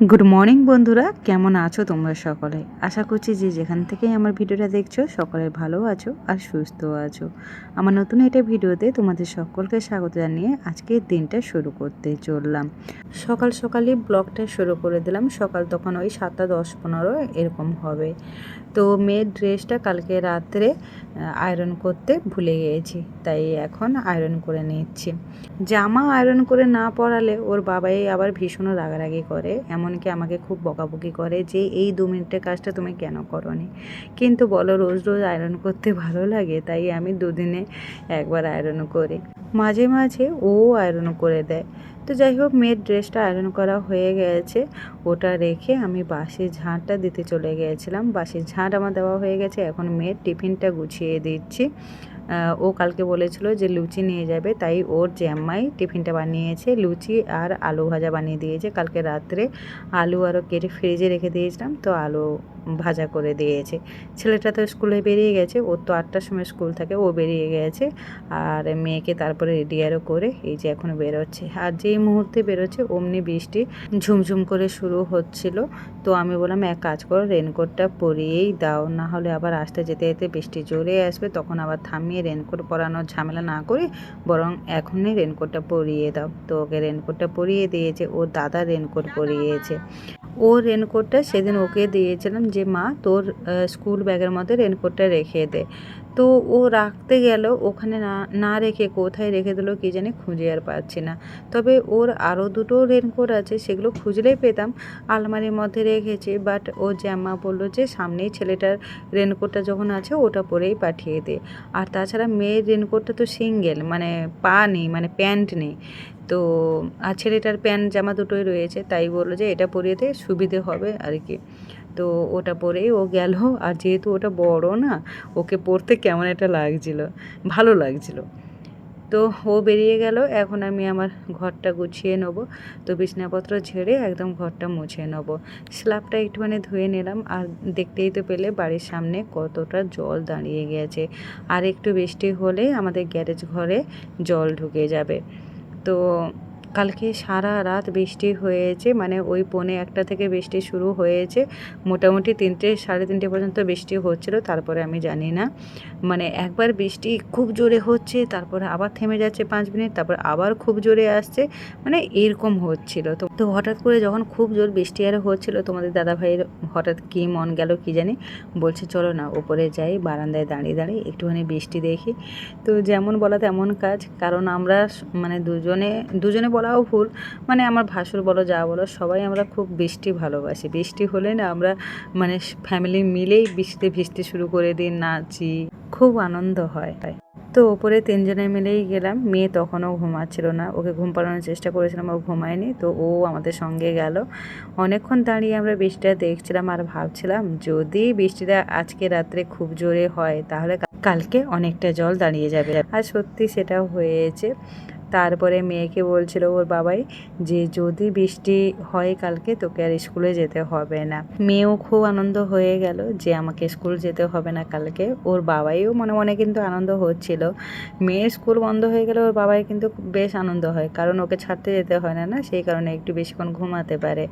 Good morning বন্ধুরা। কেমন আছো তোমরা সকলে? আশা করছি যে যেখান থেকেই আমার ভিডিওটা দেখছ, সকলে ভালো আছো আর সুস্থ আছো। আমার নতুন একটা ভিডিওতে তোমাদের সকলকে স্বাগত জানিয়ে আজকের দিনটা শুরু করতে চললাম। সকাল সকালই ব্লগটা শুরু করে দিলাম। সকাল তখন ওই সাতটা দশ পনেরো, এরকম হবে। তো মেয়ের ড্রেসটা কালকে রাত্রে আয়রন করতে ভুলে গিয়েছি, তাই এখন আয়রন করে নিচ্ছি। জামা আয়রন করে না পরালে ওর বাবাই আবার ভীষণ রাগারাগি করে। এমনকি আমাকে খুব বকাবকি করে যে, এই দু মিনিটের কাজটা তুমি কেন করনি? কিন্তু বলো, রোজ রোজ আয়রন করতে ভালো লাগে, তাই আমি দুদিনে একবার আয়রন করি। মাঝে মাঝে ও আয়রন করে দেয়। তো যাই হোক, মেয়ের ড্রেসটা আয়রন করা হয়ে গেছে। ওটা রেখে আমি বাসির ঝাঁটটা দিতে চলে গিয়েছিলাম বাসির ঝাঁট আমার দেওয়া হয়ে গেছে। এখন মেয়ের টিফিনটা গুছিয়ে দিচ্ছি। ও কালকে বলেছিল যে লুচি নিয়ে যাবে, তাই ওর জ্যাম্মাই টিফিনটা বানিয়েছে, লুচি আর আলু ভাজা বানিয়ে দিয়েছে। কালকে রাত্রে আলু আরও কেটে ফ্রিজে রেখে দিয়েছিলাম, তো আলু ভাজা করে দিয়েছে। ছেলেটা তো স্কুলে বেরিয়ে গেছে, ওর তো আটটার সময় স্কুল থাকে, ও বেরিয়ে গেছে। আর মেয়েকে তারপরে রেডি আরও করে এই যে এখন বেরোচ্ছে। আর যেই মুহূর্তে বেরোচ্ছে, অমনি বৃষ্টি ঝুমঝুম করে শুরু হচ্ছিল। তো আমি বললাম, এক কাজ করো রেনকোটটা পরিয়েই দাও না হলে আবার আসতে যেতে যেতে বৃষ্টি জোরে আসবে, তখন আবার থামিয়ে রেনকোট পরানোর ঝামেলা না করে, বরং এখনই রেনকোটটা পরিয়ে দাও। তো ওকে রেনকোটটা পরিয়ে দিয়েছে, ওর দাদা রেনকোট পরিয়েছে। ও রেনকোটটা সেদিন ওকে দিয়েছিলাম যে, মা, তোর স্কুল ব্যাগের মধ্যে রেনকোটটা রেখে দে। তো ও রাখতে গেল, ওখানে না না রেখে কোথায় রেখে দিল কি জানি খুঁজে আর পাচ্ছি না। তবে ওর আরও দুটো রেনকোট আছে, সেগুলো খুঁজলেই পেতাম, আলমারির মধ্যে রেখেছে বাট ও জামা বলল যে সামনেই ছেলেটার রেনকোটটা যখন আছে, ওটা পরেই পাঠিয়ে দে। আর তাছাড়া মেয়ের রেনকোটটা তো সিঙ্গেল মানে পা নেই মানে প্যান্ট নেই। তো, আর ছেলেটার প্যান্ট জামা দুটোই রয়েছে, তাই বলল যে এটা পরিয়ে দে, সুবিধে হবে আর কি। তো ওটা পরেই ও গেল। আর যেহেতু ওটা বড় না, ওকে পরতে কেমন একটা লাগছিল, ভালো লাগছিল। তো ও বেরিয়ে গেল। এখন আমি আমার ঘরটা গুছিয়ে নেব। তো বিছনাপত্র ঝেড়ে একদম ঘরটা মুছে নেব। স্ল্যাবটা একটুখানি ধুয়ে নিলাম। আর দেখতেই তো পেলে বাড়ির সামনে কতটা জল দাঁড়িয়ে গেছে। আর একটু বৃষ্টি হলে আমাদের গ্যারেজ ঘরে জল ঢুকে যাবে। তো কালকে সারা রাত বৃষ্টি হয়েছে মানে ওই পৌনে একটা থেকে বৃষ্টি শুরু হয়েছে। মোটামুটি তিনটে, সাড়ে তিনটে পর্যন্ত বৃষ্টি হচ্ছিল, তারপরে আমি জানি না। মানে একবার বৃষ্টি খুব জোরে হচ্ছে, তারপরে আবার থেমে যাচ্ছে পাঁচ মিনিট, তারপর আবার খুব জোরে আসছে মানে এরকম হচ্ছিল। তো তো হঠাৎ করে যখন খুব জোর বৃষ্টি আর হচ্ছিল, তোমাদের দাদা ভাইয়ের হঠাৎ কী মন গেল কি জানি? বলছে, চলো না, ওপরে যাই, বারান্দায় দাঁড়িয়ে দাঁড়িয়ে একটুখানি বৃষ্টি দেখি। তো যেমন বলা তেমন কাজ, কারণ আমরা মানে দুজনে দুজনে বলাও ভুল মানে আমার ভাসুর বলো, যা বলো, সবাই আমরা খুব বৃষ্টি ভালোবাসি। বৃষ্টি হলে না আমরা মানে ফ্যামিলি মিলেই বৃষ্টিতে ভিজতে শুরু করে দিই, নাচি, খুব আনন্দ হয়। তো ওপরে তিনজনে মিলেই গেলাম, মেয়ে তখনও ঘুমাচ্ছিল না, ওকে ঘুম পাড়ানোর চেষ্টা করেছিলাম, ও ঘুমায়নি, তো ও আমাদের সঙ্গে গেল। অনেকক্ষণ দাঁড়িয়ে আমরা বৃষ্টিটা দেখছিলাম আর ভাবছিলাম, যদি বৃষ্টিটা আজকে রাত্রে খুব জোরে হয়, তাহলে কালকে অনেকটা জল দাঁড়িয়ে যাবে। আর সত্যি সেটাও হয়েছে। তারপরে মেয়েকে বলছিল ওর বাবাই যে যদি বৃষ্টি হয় কালকে তোকে আর স্কুলে যেতে হবে না। মেয়েও খুব আনন্দ হয়ে গেল যে আমাকে স্কুল যেতে হবে না কালকে। ওর বাবাইও মনে মনে কিন্তু আনন্দ হচ্ছিল। মেয়ের স্কুল বন্ধ হয়ে গেলে ওর বাবাই কিন্তু বেশ আনন্দ হয়, কারণ ওকে ছাড়তে যেতে হয় না না, সেই কারণে একটু বেশিক্ষণ ঘুমাতে পারে।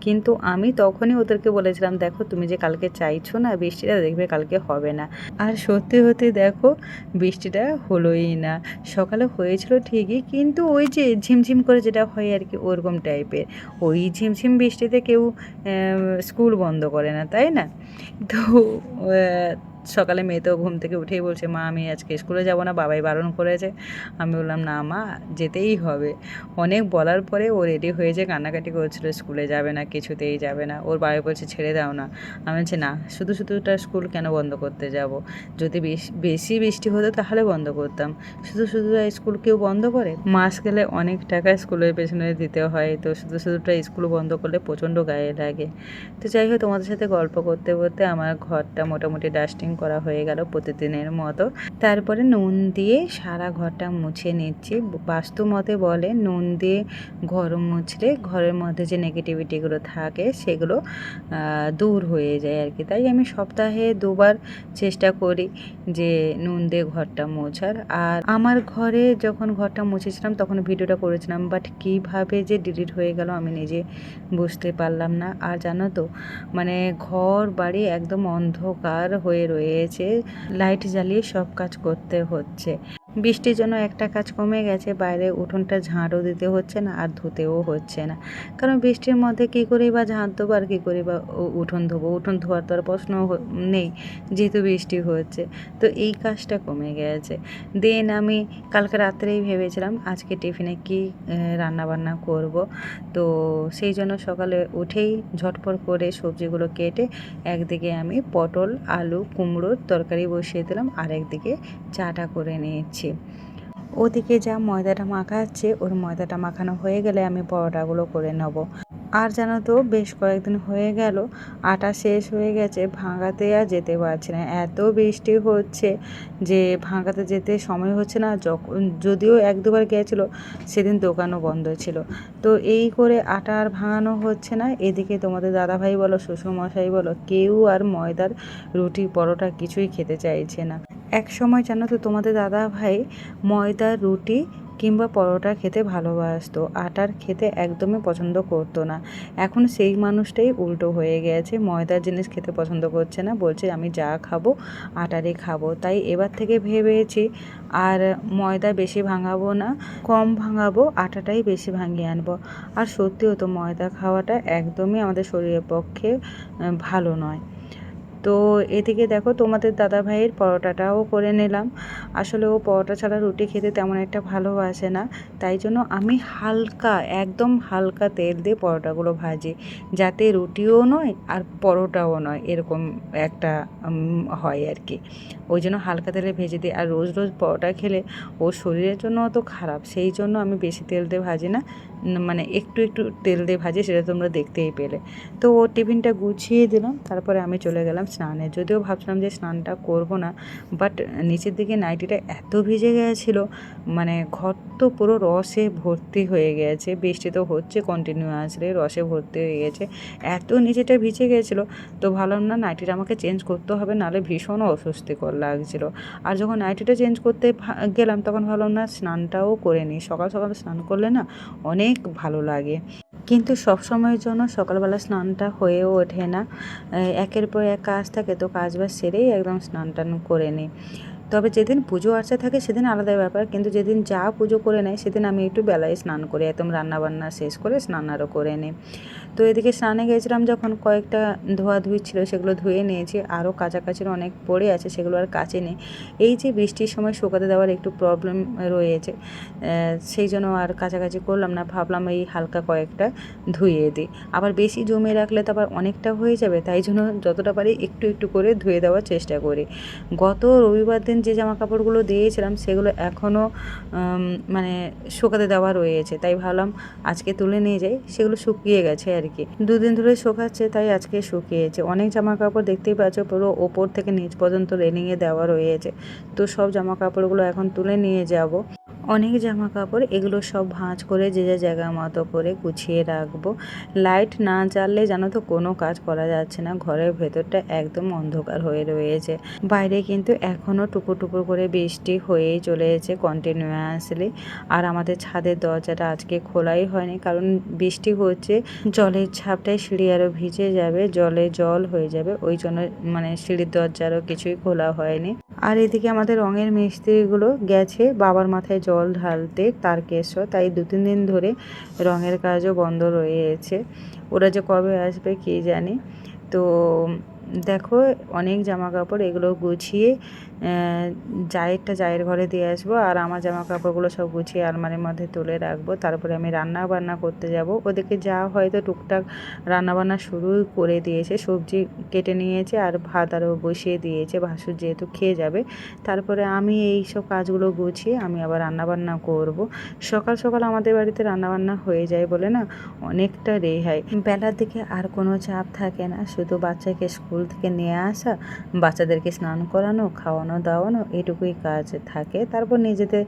কিন্তু আমি তখনই ওদেরকে বলেছিলাম, দেখো, তুমি যে কালকে চাইছো না বৃষ্টিটা, দেখবে কালকে হবে না। আর সত্যি সত্যি দেখো, বৃষ্টিটা হলোই না। সকালে হয়েছিল ঠিকই কিন্তু ওই যে ঝিমঝিম করে যেটা হয় আর কি ওরকম টাইপের। ওই ঝিমঝিম বৃষ্টিতে কেউ স্কুল বন্ধ করে না, তাই না? তো সকালে মেয়ে তো ঘুম থেকে উঠেই বলছে, মা, আমি আজকে স্কুলে যাব না, বাবাই বারণ করেছে। আমি বললাম, না মা, যেতেই হবে। অনেক বলার পরে ও রেডি হয়ে যে কান্নাকাটি করছিল, স্কুলে যাবে না, কিছুতেই যাবে না। ওর বাবা বলছে, ছেড়ে দাও না। আমি বলছি, না, শুধু শুধু তার স্কুল কেন বন্ধ করতে যাব? যদি বেশ- বেশি বৃষ্টি হতো তাহলে বন্ধ করতাম। শুধু শুধু স্কুল কেউ বন্ধ করে? মাস গেলে অনেক টাকা স্কুলের পেছনে দিতে হয়, তো শুধু শুধুটা স্কুল বন্ধ করলে প্রচণ্ড গায়ে লাগে। তো যাই হোক, তোমাদের সাথে গল্প করতে করতে আমার ঘরটা মোটামুটি ডাস্টিং করা হয়ে গেল প্রতিদিনের মতো। তারপরে নুন দিয়ে সারা ঘরটা মুছে নিচ্ছি। বাস্তু মতে বলে, নুন দিয়ে ঘর মুছলে ঘরের মধ্যে যে নেগেটিভিটিগুলো থাকে, সেগুলো দূর হয়ে যায় আর কি। তাই আমি সপ্তাহে দুবার চেষ্টা করি যে নুন দিয়ে ঘরটা মোছার। আর আমার ঘরে যখন ঘরটা মুছেছিলাম, তখন ভিডিওটা করেছিলাম বাট কীভাবে যে ডিলিট হয়ে গেল আমি নিজে বুঝতে পারলাম না। আর জানো তো মানে ঘর বাড়ি একদম অন্ধকার হয়ে রয়েছে লাইট জ্বালিয়ে সব কাজ করতে হচ্ছে। বৃষ্টির জন্য একটা কাজ কমে গেছে, বাইরে উঠোনটা ঝাঁটও দিতে হচ্ছে না আর ধুতেও হচ্ছে না। কারণ বৃষ্টির মধ্যে কী করি বা ঝাঁট দেবো আর কী করি বা উঠোন ধোবো? উঠোন ধোয়ার তো আর প্রশ্ন নেই, যেহেতু বৃষ্টি হচ্ছে। তো এই কাজটা কমে গেছে। দেন আমি কালকে রাত্রেই ভেবেছিলাম আজকে টিফিনে কি রান্না বান্না করব। তো সেই জন্য সকালে উঠেই ঝটপট করে সবজিগুলো কেটে একদিকে আমি পটল, আলু, কুমড়োর তরকারি বসিয়ে দিলাম আর একদিকে চাটা করে নিয়েছি। ওদিকে যা ময়দাটা মাখাচ্ছে, ওর ময়দাটা মাখানো হয়ে গেলে আমি পরোটাগুলো করে নেব। আর জানো তো, বেশ কয়েকদিন হয়ে গেল, আটা শেষ হয়ে গেছে, ভাঙাতে আর যেতে পারছি না। এত বৃষ্টি হচ্ছে যে ভাঙাতে যেতে সময় হচ্ছে না, যখন, যদিও এক দুবার গিয়েছিল সেদিন দোকানও বন্ধ ছিল। তো এই করে আটা আর ভাঙানো হচ্ছে না। এদিকে তোমাদের দাদাভাই বলো, শ্বশুরমশাই বলো, কেউ আর ময়দার রুটি, পরোটা কিছুই খেতে চাইছে না। এক সময় জানো তো তোমাদের দাদা ভাই ময়দার রুটি কিংবা পরোটা খেতে ভালোবাসতো। আটার খেতে একদমই পছন্দ করতো না। এখন সেই মানুষটাই উল্টো হয়ে গেছে। ময়দার জিনিস খেতে পছন্দ করছে না। বলছে, আমি যা খাব, আটারই খাব। তাই এবার থেকে ভেবেছি, আর ময়দা বেশি ভাঙাবো না, কম ভাঙাবো, আটাটাই বেশি ভাঙিয়ে আনব। আর সত্যিও তো ময়দা খাওয়াটা একদমই আমাদের শরীরের পক্ষে ভালো নয়। তো এ থেকে দেখো তোমাদের দাদা ভাইয়ের পরোটাটাও করে নিলাম। আসলে ও পরোটা ছাড়া রুটি খেতে তেমন একটা ভালোবাসে না। তাই জন্য আমি হালকা, একদম হালকা তেল দিয়ে পরোটাগুলো ভাজি। যাতে রুটিও নয় আর পরোটাও নয়, এরকম একটা হয় আর কি। ওই জন্য হালকা তেলে ভেজে দিই। আর রোজ রোজ পরোটা খেলে ওর শরীরের জন্য তো খারাপ, সেই জন্য আমি বেশি তেল দিয়ে ভাজি না। মানে একটু একটু তেল দিয়ে ভাজি, সেটা তোমরা দেখতেই পেলে। তো ওর টিফিনটা গুছিয়ে দিলাম, তারপরে আমি চলে গেলাম স্নানে। যদিও ভাবছিলাম যে স্নানটা করব না বাট নিচের দিকে নাইটিটা এত ভিজে গিয়েছিল মানে ঘর তো পুরো রসে ভর্তি হয়ে গেছে, বৃষ্টি তো হচ্ছে কন্টিনিউয়াসলি রসে ভর্তি হয়ে গেছে, এত নিচেটা ভিজে গিয়েছিল তো ভাবলাম না নাইটিটা আমাকে চেঞ্জ করতে হবে, নাহলে ভীষণ অস্বস্তিকর লাগছিল। আর যখন নাইটিটা চেঞ্জ করতে গেলাম, তখন ভাবলাম না স্নানটাও করে নিই, সকাল সকাল স্নান করলে না অনেক ভালো লাগে। কিন্তু সব সময়ের জন্য সকালবেলা স্নানটা হয়ে ওঠে না। একের পর এক কাজ থাকে তো কাজ বাজ সেরেই একদম স্নান টান করে নিই। তবে যেদিন পুজো আর্চা থাকে সেদিন আলাদা ব্যাপার, কিন্তু যেদিন যা পুজো করে নেয় সেদিন আমি একটু বেলায় স্নান করি, একদম রান্নাবান্না শেষ করে স্নান আরও করে নিই। তো এদিকে স্নানে গেছিলাম যখন কয়েকটা ধোয়াধুয়ি ছিল, সেগুলো ধুয়ে নিয়েছি। আরও কাছাকাছির অনেক পড়ে আছে, সেগুলো আর কাছে নেই। এই যে বৃষ্টির সময় শুকাতে দেওয়ার একটু প্রবলেম রয়েছে সেই জন্য আর কাছাকাছি করলাম না। ভাবলাম এই হালকা কয়েকটা ধুয়ে দিই। আবার বেশি জমে রাখলে তো আবার অনেকটা হয়ে যাবে, তাই জন্য যতটা পারি একটু একটু করে ধুয়ে দেওয়ার চেষ্টা করি। গত রবিবার দিন যে জামা কাপড়গুলো দিয়েছিলাম, সেগুলো এখনও মানে শুকাতে দেওয়া রয়েছে। তাই ভাবলাম আজকে তুলে নিয়ে যাই, সেগুলো শুকিয়ে গেছে আর কি দুদিন ধরে শোকাচ্ছে, তাই আজকে শুকিয়েছে। অনেক জামা কাপড় দেখতেই পাচ্ছ, পুরো ওপর থেকে নিচ পর্যন্ত রেলিংয়ে দেওয়া রয়েছে। তো সব জামা কাপড়গুলো এখন তুলে নিয়ে যাব। অনেক জামা কাপড় এগুলো সব ভাঁজ করে যে যে জায়গা মতো করে গুছিয়ে রাখব। লাইট না জ্বাললে জানো তো কোনো কাজ করা যাচ্ছে না, ঘরের ভেতরটা একদম অন্ধকার হয়ে রয়েছে। বাইরে কিন্তু এখনও টুপুর টুপুর করে বৃষ্টি হয়েই চলেছে কন্টিনিউয়াসলি আর আমাদের ছাদের দরজাটা আজকে খোলাই হয়নি, কারণ বৃষ্টি হচ্ছে, জলের ছাপটায় সিঁড়ি আরও ভিজে যাবে, জলে জল হয়ে যাবে, ওই জন্য মানে সিঁড়ির দরজারও কিছুই খোলা হয়নি। আর এদিকে আমাদের রঙের মিস্ত্রিগুলো গেছে, বাবার মাথায় জল ঢালতে তার কেশ তাই দু তিন দিন ধরে রঙের কাজও বন্ধ রয়েছে। ওরা যে কবে আসবে কে জানে? তো, দেখো, অনেক জামা কাপড় এগুলো গুছিয়ে জায়েরটা জায়ের ঘরে দিয়ে আসব আর আমার জামা কাপড়গুলো সব গুছিয়ে আলমারির মধ্যে তুলে রাখব। তারপরে আমি রান্না বান্না করতে যাব। ওদেরকে যা হয়তো টুকটাক রান্না বান্না শুরু করে দিয়েছে। সবজি কেটে নিয়েছে আর ভাত আরও বসিয়ে দিয়েছে। ভাসুর যেহেতু খেয়ে যাবে, তারপরে আমি এই সব কাজগুলো গুছিয়ে আমি আবার রান্নাবান্না করব। সকাল সকাল আমাদের বাড়িতে রান্নাবান্না হয়ে যায় বলে না অনেকটা রেহাই। বেলার দিকে আর কোনো চাপ থাকে না। শুধু বাচ্চাকে স্কুল থেকে নিয়ে আসা, বাচ্চাদেরকে স্নান করানো, খাওয়ানো দাওয়ানো এটুকুই কাজ থাকে। তারপর নিজেদের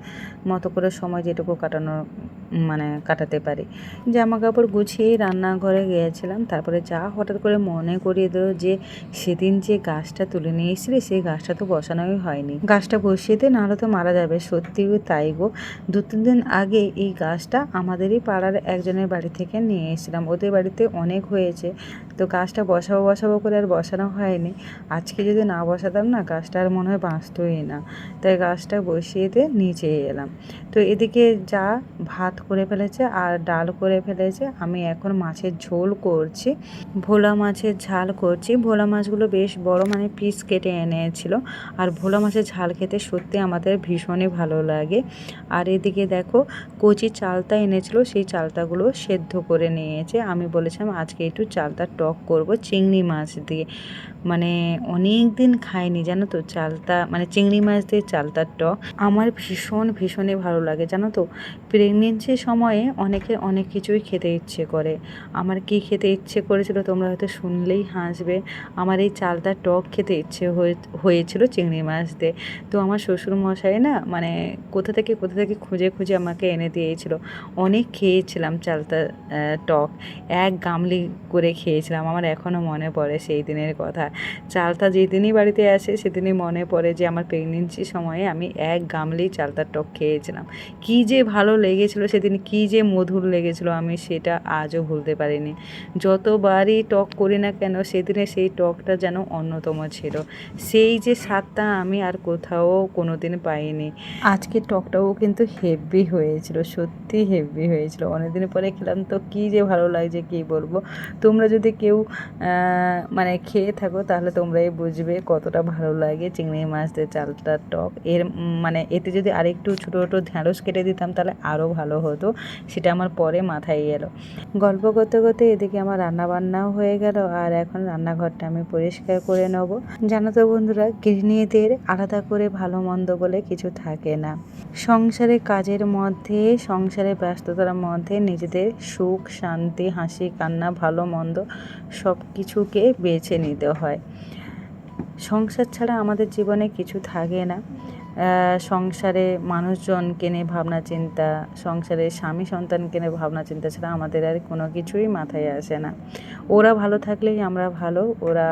মতো করে সময় যেটুকু কাটানো মানে কাটাতে পারি। জামা কাপড় গুছিয়ে রান্নাঘরে গিয়েছিলাম। তারপরে যা হঠাৎ করে মনে করিয়ে দিল যে, সেদিন যে গাছটা তুলে নিয়ে এসেছিলি, সেই গাছটা তো বসানোই হয়নি। গাছটা বসিয়ে দে নাহলে তো মারা যাবে। সত্যি তাই গো। দু তিন দিন আগে এই গাছটা আমাদেরই পাড়ার একজনের বাড়ি থেকে নিয়ে এসেছিলাম। ওদের বাড়িতে অনেক হয়েছে। তো গাছটা বসাবো বসাবো করে আর বসানো হয়নি। আজকে যদি না বসাতাম না, গাছটা আর মনে হয় বাঁচতই না। তাই গাছটা বসিয়ে দিয়ে নিচে এলাম। তো এদিকে যা ভাত করে ফেলেছে আর ডাল করে ফেলেছে, আমি এখন মাছের ঝোল করছি। ভোলা মাছের ঝাল করছি। ভোলা মাছগুলো বেশ বড় মানে পিস কেটে এনেছিল। আর ভোলা মাছের ঝাল খেতে সত্যি আমাদের ভীষণই ভালো লাগে। আর এদিকে দেখো, কচি চালতা এনেছিল, সেই চালতাগুলো সেদ্ধ করে নিয়েছে। আমি বলেছিলাম আজকে একটু চালতা টক করব চিংড়ি মাছ দিয়ে। মানে অনেক দিন খাইনি, জানো তো, চালতা মানে চিংড়ি মাছ দিয়ে চালতার টক। আমার ভীষণ, ভীষণই ভালো লাগে, জানো তো। প্রেগনেন্সির সময়ে অনেকের অনেক কিছুই খেতে ইচ্ছে করে। আমার কি খেতে ইচ্ছে করেছিল তোমরা হয়তো শুনলেই হাসবে। আমার এই চালতার টক খেতে ইচ্ছে হয়েছিল চিংড়ি মাছ দিয়ে। তো আমার শ্বশুর মশাই না মানে কোথা থেকে কোথা থেকে খুঁজে খুঁজে আমাকে এনে দিয়েছিল। অনেক খেয়েছিলাম চালতা টক। এক গামলি করে খেয়েছিলাম। আমার এখনও মনে পড়ে সেই দিনের কথা। চালতা যেদিনই বাড়িতে আসে, সেদিনই মনে পড়ে যে আমার প্রেগনেন্সি সময়ে আমি এক গামলি চালতার টক খেয়েছিলাম। কী যে ভালো লেগেছিলো সেদিন, কী যে মধুর লেগেছিলো, আমি সেটা আজও ভুলতে পারিনি। যতবারই টক করি না কেন, সেদিনে সেই টকটা যেন অন্যতম ছিল। সেই যে স্বাদটা আমি আর কোথাও কোনো দিন পাইনি। আজকে টকটাও কিন্তু হেভি হয়েছিল, সত্যি হেভি হয়েছিল। অনেকদিন পরে খেলাম, তো কী যে ভালো লাগছে কী বলব? তোমরা যদি কেউ মানে খেয়ে থাকো, তাহলে তোমরাই বুঝবে কতটা ভালো লাগে চিংড়ি মাছ দিয়ে চালটা টক। এর মানে এতে যদি আরেকটু ছোটো ছোটো ঢ্যাঁড়স কেটে দিতাম, তাহলে আরও ভালো হতো। সেটা আমার পরে মাথায় এলো। গল্প করতে করতে এদিকে আমার রান্না বান্নাও হয়ে গেল, আর এখন রান্নাঘরটা আমি পরিষ্কার করে নেব। জানো তো বন্ধুরা, গৃহিণীদের আলাদা করে ভালো মন্দ বলে কিছু থাকে না। সংসারে কাজের মধ্যে, সংসারে ব্যস্ততার মধ্যে নিজেদের সুখ, শান্তি, হাসি, কান্না, ভালো মন্দ সব কিছুকে বেছে নিতে হয়। সংসার ছাড়া আমাদের জীবনে কিছু থাকে না। সংসারে মানুষজনকে নিয়ে ভাবনা চিন্তা, সংসারে স্বামী সন্তানকে নিয়ে ভাবনা চিন্তা ছাড়া আমাদের আর কোনো কিছুই মাথায় আসে না। ওরা ভালো থাকলেই আমরা ভালো, ওরা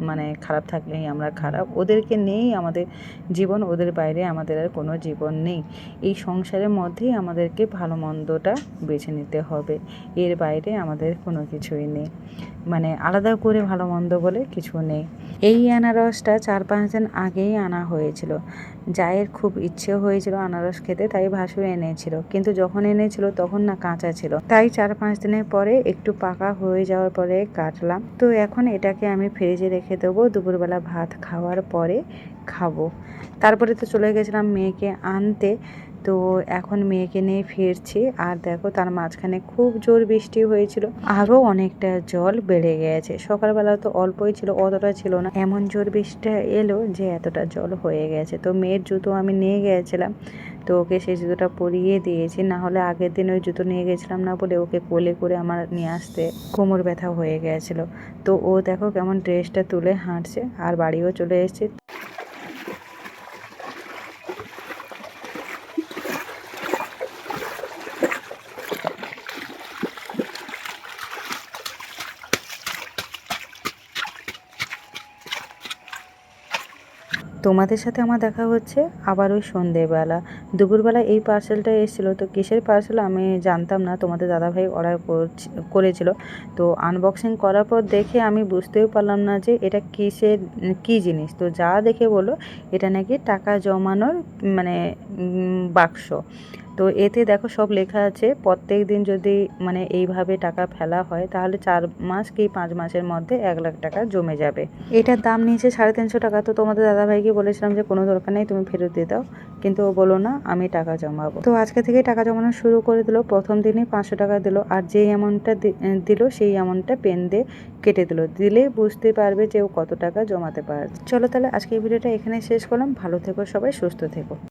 মানে খারাপ থাকলেই আমরা খারাপ। ওদেরকে নেই আমাদের জীবন, ওদের বাইরে আমাদের আর কোনো জীবন নেই। এই সংসারের মধ্যেই আমাদেরকে ভালো মন্দটা বেছে নিতে হবে। এর বাইরে আমাদের কোনো কিছুই নেই। মানে আলাদা করে ভালো মন্দ বলে কিছু নেই। এই আনারসটা চার পাঁচ দিন আগেই আনা হয়েছিল। জায়ের খুব ইচ্ছে হয়েছিল আনারস খেতে, তাই ভাসুর এনেছিল। কিন্তু যখন এনেছিল তখন না কাঁচা ছিল। তাই চার পাঁচ দিনের পরে একটু পাকা হয়ে যাওয়ার পরে কাটলাম। তো এখন এটাকে আমি ফ্রিজে রেখে দেবো। দুপুরবেলা ভাত খাওয়ার পরে খাব। তারপরে তো চলে গেছিলাম মেয়েকে আনতে। তো এখন মেয়েকে নিয়ে ফিরছি আর দেখো তার মাঝখানে খুব জোর বৃষ্টি হয়েছিল। আরও অনেকটা জল বেড়ে গেছে। সকালবেলা তো অল্পই ছিল, অতটা ছিল না। এমন জোর বৃষ্টিটা এলো যে এতটা জল হয়ে গেছে। তো মেয়ের জুতো আমি নিয়ে গিয়েছিলাম তো ওকে সেই জুতোটা পরিয়ে দিয়েছি। না হলে আগের দিন ওই জুতো নিয়ে গেছিলাম না বলে ওকে কোলে করে আমার নিয়ে আসতে কোমর ব্যথা হয়ে গেছিল। তো ও দেখো কেমন ড্রেসটা তুলে হাঁটছে আর বাড়িও চলে এসেছে। তোমাদের সাথে আমার দেখা হচ্ছে আবার ওই সন্ধেবেলা। দুপুরবেলা এই পার্সেলটা এসেছিল, তো কিসের পার্সেল আমি জানতাম না, তোমাদের দাদাভাই অর্ডার করেছিল। তো আনবক্সিং করার পর দেখে আমি বুঝতেও পারলাম না যে এটা কিসের, কি জিনিস। তো যা দেখে বলো এটা নাকি টাকা জমানোর মানে বাক্স। তো এতে দেখো সব লেখা আছে। প্রত্যেক দিন যদি মানে এইভাবে টাকা ফেলা হয়, তাহলে চার মাস কি পাঁচ মাসের মধ্যে এক লাখ টাকা জমে যাবে। এটার দাম নিয়েছে সাড়ে তিনশো টাকা। তো তোমাদের দাদাভাইকে বলেছিলাম যে, কোনো দরকার নেই, তুমি ফেরত দিয়ে দাও। কিন্তু ও বলো না, আমি টাকা জমাবো। তো আজকে থেকে টাকা জমানো শুরু করে দিল। প্রথম দিনই পাঁচশো টাকা দিল। আর যেই অ্যামাউন্টটা দিল, সেই অ্যামাউন্টটা পেন দিয়ে কেটে দিল। দিলে বুঝতে পারবে যে ও কত টাকা জমাতে পারে চলো তাহলে আজকে এই ভিডিওটা এখানে শেষ করলাম। ভালো থেকো সবাই, সুস্থ থেকো।